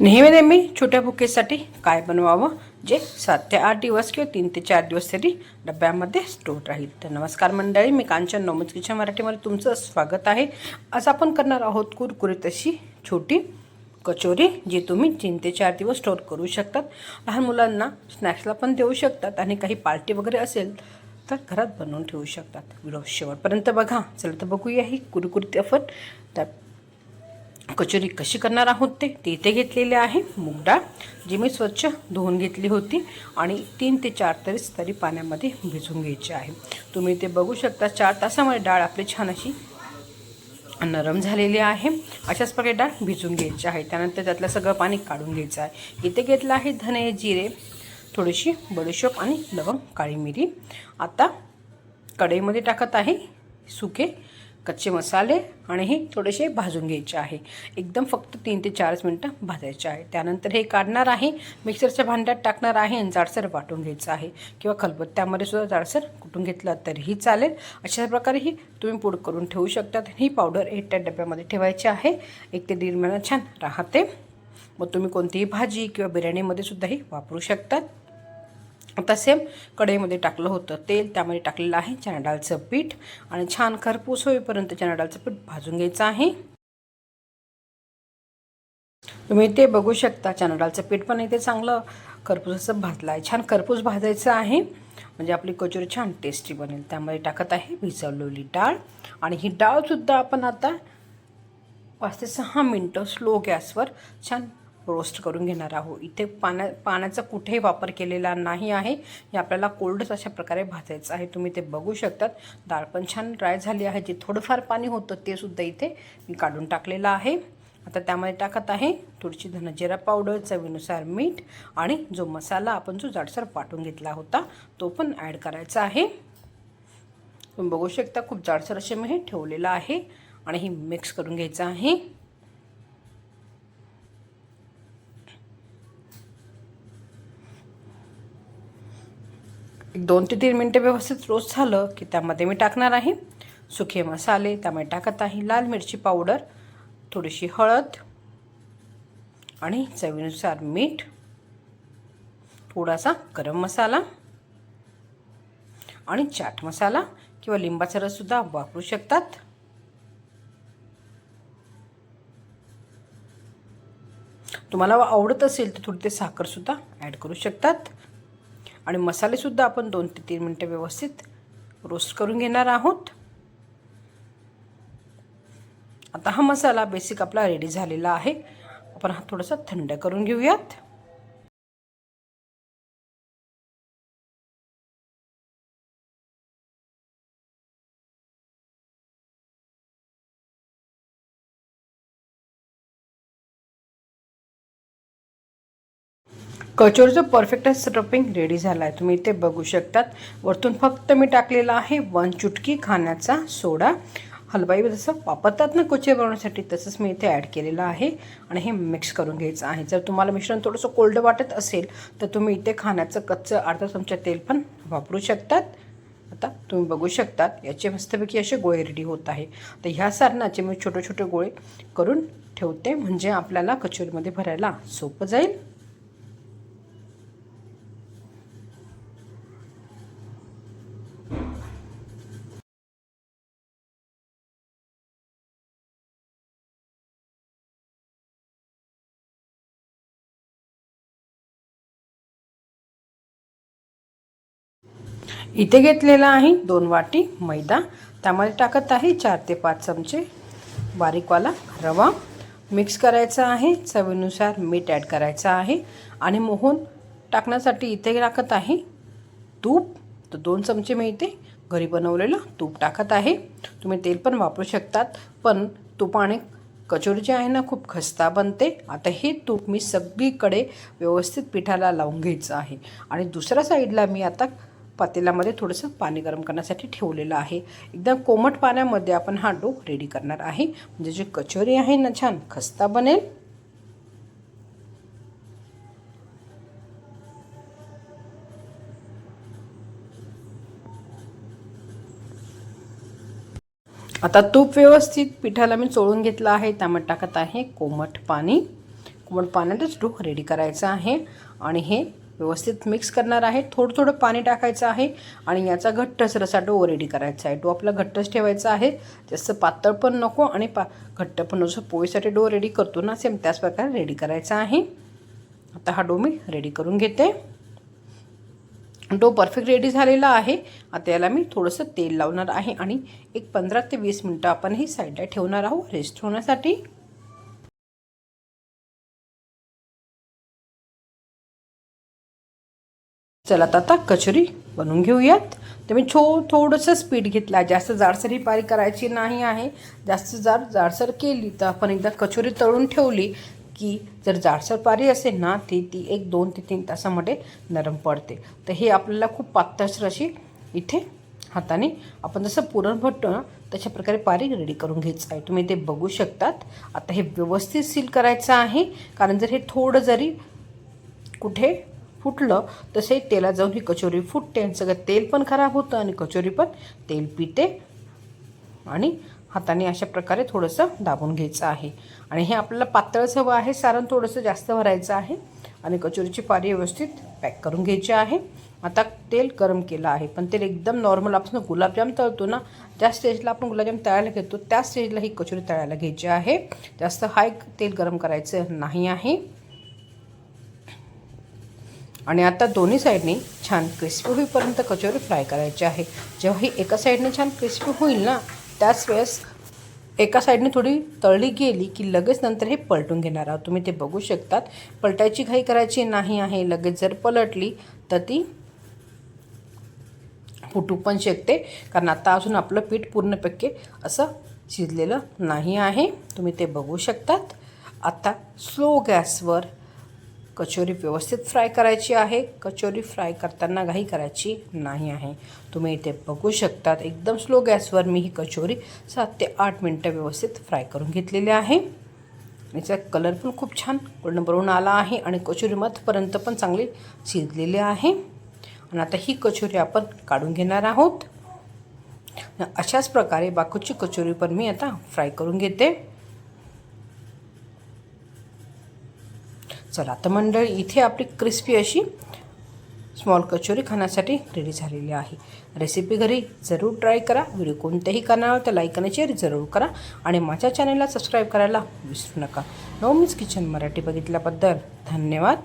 नेहमी नेहमी छोट्या बुकेसाठी काय बनवावं? जे सात ते आठ दिवस किंवा तीन ते चार दिवस तरी डब्यामध्ये स्टोर राहील. तर नमस्कार मंडळी मी कांचन नोमज किचन मराठीमध्ये तुमचं स्वागत आहे. आज आपण करणार आहोत कुरकुरीत अशी छोटी कचोरी जी तुम्ही तीन ते चार दिवस स्टोर करू शकतात. लहान मुलांना स्नॅक्सला पण देऊ शकतात आणि काही पार्टी वगैरे असेल तर घरात बनवून ठेवू शकतात. व्हिडिओ शेवटपर्यंत बघा. चला तर बघूया ही कुरकुरीत अफट त्या कचोरी कशी करणार आहोत ते? ते इथे घेतलेले आहे मूग डाळ जी मी स्वच्छ धुवून घेतली होती आणि तीन ते चार तरी तरी पाण्यामध्ये भिजून घ्यायची आहे. तुम्ही ते बघू शकता चार तासामध्ये डाळ आपली छान अशी नरम झालेली आहे. अशाच प्रकारे डाळ भिजून घ्यायची आहे. त्यानंतर त्यातलं सगळं पाणी काढून घ्यायचं आहे. इथे घेतलं आहे धने जिरे थोडीशी बडीशोप आणि लवंग काळी मिरी. आता कढईमध्ये टाकत आहे सुके कच्चे मसाले आणि हे थोडेसे भाजून घ्यायचे आहे. एकदम फक्त तीन ते चारच मिनटं भाजायचे आहे. त्यानंतर हे काढणार आहे. मिक्सरच्या भांड्यात टाकणार आहे आणि जाडसर वाटून घ्यायचं आहे. किंवा खलबत्त्यामध्ये सुद्धा जाडसर कुटून घेतलं तरीही चालेल. अशा प्रकारे ही तुम्ही पूड करून ठेवू शकतात. ही पावडर एक त्या डब्यामध्ये ठेवायची आहे. एक ते दीड महिना छान राहते. मग तुम्ही कोणतीही भाजी किंवा बिर्याणीमध्ये सुद्धा ही वापरू शकतात. आता सेम कढईमध्ये टाकलं होतं तेल त्यामध्ये टाकलेलं आहे चणा डाळचं पीठ आणि छान खरपूस होईपर्यंत चणा डाळचं पीठ भाजून घ्यायचं आहे. तुम्ही ते बघू शकता चणा डाळचं पीठ पण इथे चांगलं खरपूसाचं भाजलं आहे छान खरपूस भाजायचं आहे. म्हणजे आपली कचोरी छान टेस्टी बनेल. त्यामध्ये टाकत आहे भिजवलेली डाळ आणि ही डाळसुद्धा आपण आता पाच ते सहा मिनटं स्लो गॅसवर छान रोस्ट करून घेणार आहोत. इथे पाण्या पाण्याचा कुठेही वापर केलेला नाही आहे. हे आपल्याला कोल्डच अशा प्रकारे भाजायचं आहे. तुम्ही ते बघू शकतात. डाळ पण छान ड्राय झाली आहे. जे थोडंफार पाणी होतं ते सुद्धा इथे मी काढून टाकलेलं आहे. आता त्यामध्ये टाकत आहे थोडीशी धनजिरा पावडर चवीनुसार मीठ आणि जो मसाला आपण जो जाडसर वाटून घेतला होता तो पण ॲड करायचा आहे. तुम्ही बघू शकता खूप जाडसर असे मी हे ठेवलेलं आहे आणि हे मिक्स करून घ्यायचं आहे. एक दोन ते तीन मिनटं व्यवस्थित रोस्ट झालं की त्यामध्ये मी टाकणार आहे सुखे मसाले त्यामध्ये टाकत आहे लाल मिरची पावडर थोडीशी हळद आणि चवीनुसार मीठ थोडासा गरम मसाला आणि चाट मसाला किंवा लिंबाचा रससुद्धा वापरू शकतात. तुम्हाला आवडत असेल तर थोडी ते साखरसुद्धा ॲड करू शकतात. आणि मसालेसुद्धा आपण दोन ते तीन मिनटं व्यवस्थित रोस्ट करून घेणार आहोत. आता हा मसाला बेसिक आपला रेडी झालेला आहे. आपण हा थोडासा थंड करून घेऊयात. कचोरीचं परफेक्ट स्टफिंग रेडी झालं आहे तुम्ही इथे बघू शकतात. वरतून फक्त मी टाकलेला आहे वन चुटकी खाण्याचा सोडा. हलवाई जसं वापरतात ना कचोरी बनवण्यासाठी तसंच मी इथे ॲड केलेलं आहे आणि हे मिक्स करून घ्यायचं आहे. जर तुम्हाला मिश्रण थोडंसं कोल्ड वाटत असेल तर तुम्ही इथे खाण्याचं कच्चं अर्धा चमचा तेल पण वापरू शकतात. आता तुम्ही बघू शकतात याचे मस्तपैकी असे गोळे रेडी होत आहे. तर ह्या सारणाचे मी छोटे छोटे गोळे करून ठेवते म्हणजे आपल्याला कचोरीमध्ये भरायला सोपं जाईल. इथे घेतलेला आहे दोन वाटी मैदा. त्यामध्ये टाकत आहे चार ते पाच चमचे बारीकवाला रवा. मिक्स करायचा आहे चवीनुसार मीठ ॲड करायचं आहे. आणि मोहन टाकण्यासाठी इथे टाकत आहे तूप. तर दोन चमचे मी इथे घरी बनवलेलं तूप टाकत आहे. तुम्ही तेल पण वापरू शकतात पण तुपाने कचोरी जी आहे ना खूप खस्ता बनते. आता हे तूप मी सगळीकडे व्यवस्थित पिठाला लावून घ्यायचं आहे. आणि दुसऱ्या साईडला मी आता पातेल्यामध्ये थोडंसं पाणी गरम करण्यासाठी ठेवलेलं आहे. एकदम कोमट पाण्यामध्ये आपण हा डो रेडी करणार आहे. म्हणजे जी कचोरी आहे ना छान खस्ता बनेल. आता तूप व्यवस्थित पिठाला मी चोळून घेतलं आहे. त्यामध्ये टाकत आहे कोमट पाणी. कोमट पाण्यातच डो रेडी करायचं आहे. आणि हे व्यवस्थित मिक्स करणार आहे. थोडं थोडं पाणी टाकायचं आहे आणि याचा घट्टच रसा डो रेडी करायचा आहे. डो आपला घट्टच ठेवायचा आहे. जास्त पातळ पण नको आणि पा घट्ट पण जसं पोळीसाठी डो रेडी करतो ना सेम त्याच प्रकारे रेडी करायचा आहे. आता हा डो मी रेडी करून घेते. डो परफेक्ट रेडी झालेला आहे. आता याला मी थोडंसं तेल लावणार आहे आणि एक पंधरा ते वीस मिनटं आपण ही साईडला ठेवणार आहोत. रेस्ट होण्यासाठी. चला तर आता कचोरी बनवून घेऊयात. तर मी छो थोडंसं स्पीड घेतला. जास्त जाडसर ही पारी करायची नाही आहे. जास्त जाड जाडसर केली तर आपण एकदा कचोरी तळून ठेवली की जर जाडसर पारी असेल ना ती ती एक दोन ते तीन तासामध्ये नरम पडते. तर हे आपल्याला खूप पातळसर अशी इथे हाताने आपण जसं पुरण भरतो ना तशा प्रकारे पारी रेडी करून घ्यायचं आहे. तुम्ही ते बघू शकतात. आता हे व्यवस्थित सील करायचं आहे. कारण जर हे थोडं जरी कुठे फुटलं तसे तेला जाऊन ही कचोरी फुटते. आणि सगळं तेल पण खराब होतं आणि कचोरी पण तेल पिते. आणि हाताने अशा प्रकारे थोडंसं दाबून घ्यायचं आहे. आणि हे आपल्याला पातळच हवं आहे सारण थोडंसं जास्त भरायचं आहे. आणि कचोरीची पारी व्यवस्थित पॅक करून घ्यायची आहे. आता तेल गरम केलं आहे पण तेल एकदम नॉर्मल आपण गुलाबजाम तळतो ना ज्या स्टेजला आपण गुलाबजाम तळायला घेतो त्या स्टेजला ही कचोरी तळायला घ्यायची आहे. जास्त हाय तेल गरम करायचं नाही आहे. आणि आता दोन्ही साईडनी छान क्रिस्पी होईपर्यंत कचोरी फ्राय करायची आहे. जेव्हा ही एका साईडने छान क्रिस्पी होईल ना त्याच वेळेस एका साईडने थोडी तळली गेली की लगेच नंतर हे पलटून घेणार आहोत. तुम्ही ते बघू शकतात. पलटायची घाई करायची नाही आहे. लगेच जर पलटली तर ती फुटू पण शकते. कारण आता अजून आपलं पीठ पूर्णपैकी असं शिजलेलं नाही आहे. तुम्ही ते बघू शकतात. आता स्लो गॅसवर कचोरी व्यवस्थित फ्राय करायची आहे. कचोरी फ्राय करताना घाई करायची नाही आहे. तुम्ही इथे बघू शकतात एकदम स्लो गॅसवर मी ही कचोरी सात ते आठ मिनटं व्यवस्थित फ्राय करून घेतलेली आहे. याचा कलर पण खूप छान पूर्ण भरून आला आहे आणि कचोरी मधपर्यंत पण चांगली शिजलेली आहे. आणि आता ही कचोरी आपण काढून घेणार आहोत. अशाच प्रकारे बाकूची कचोरी पण मी आता फ्राय करून घेते. चला तर मंडळ इथे आपली क्रिस्पी अशी स्मॉल कचोरी खाण्यासाठी रेडी झालेली आहे. रेसिपी घरी जरूर ट्राय करा. व्हिडिओ कोणत्याही कारणावर तर लाईक आणि शेअर जरूर करा. आणि माझ्या चॅनलला सबस्क्राईब करायला विसरू नका. नवमीच किचन मराठी बघितल्याबद्दल धन्यवाद.